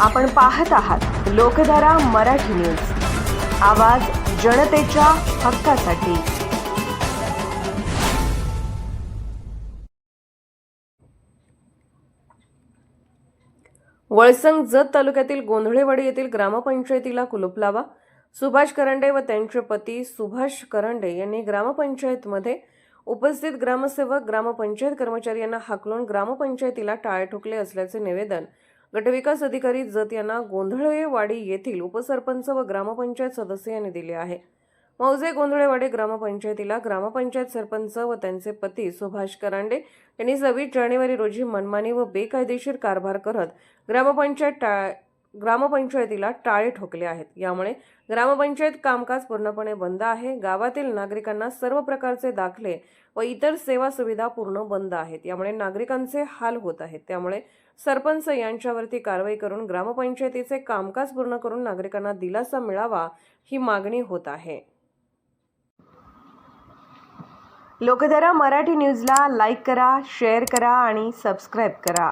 आपण पाहत आहात लोकधारा मराठी न्यूज. आवाज जनतेच्या हक्कासाठी. वळसंग जत तालुक्यातील गोंधळेवाडी येथील ग्रामपंचायतीला कुलूप लावा. सुभाष करंडे व त्यांचे पती सुभाष करंडे यांनी ग्रामपंचायतमध्ये उपस्थित ग्रामसेवक ग्रामपंचायत कर्मचारी यांना हाकलून ग्रामपंचायतीला टाळे ठोकले असल्याचे निवेदन गटविकास अधिकारी जत यांना गोंधळेवाडी येथील उपसरपंच व ग्रामपंचायत सदस्य यांनी दिले आहे. मौजे गोंधळेवाडी ग्रामपंचायतीला ग्रामपंचायत सरपंच व त्यांचे पती सुभाष करांडे यांनी सव्वीस जानेवारी रोजी मनमानी व बेकायदेशीर कारभार करत ग्रामपंचायत टाळ ग्रामपंचायतीला टाळे ठोकले आहेत. यामुळे ग्रामपंचायत कामकाज पूर्णपणे बंद आहे. गावातील नागरिकांना सर्व प्रकारचे दाखले व इतर सेवा सुविधा पूर्ण बंद आहेत. यामुळे नागरिकांचे हाल होत आहेत. त्यामुळे सरपंच यांच्यावरती कारवाई करून ग्रामपंचायतीचे कामकाज पूर्ण करून नागरिकांना दिलासा मिळावा ही मागणी होत आहे. लोकधारा मराठी न्यूजला लाईक करा शेअर करा आणि सबस्क्राईब करा.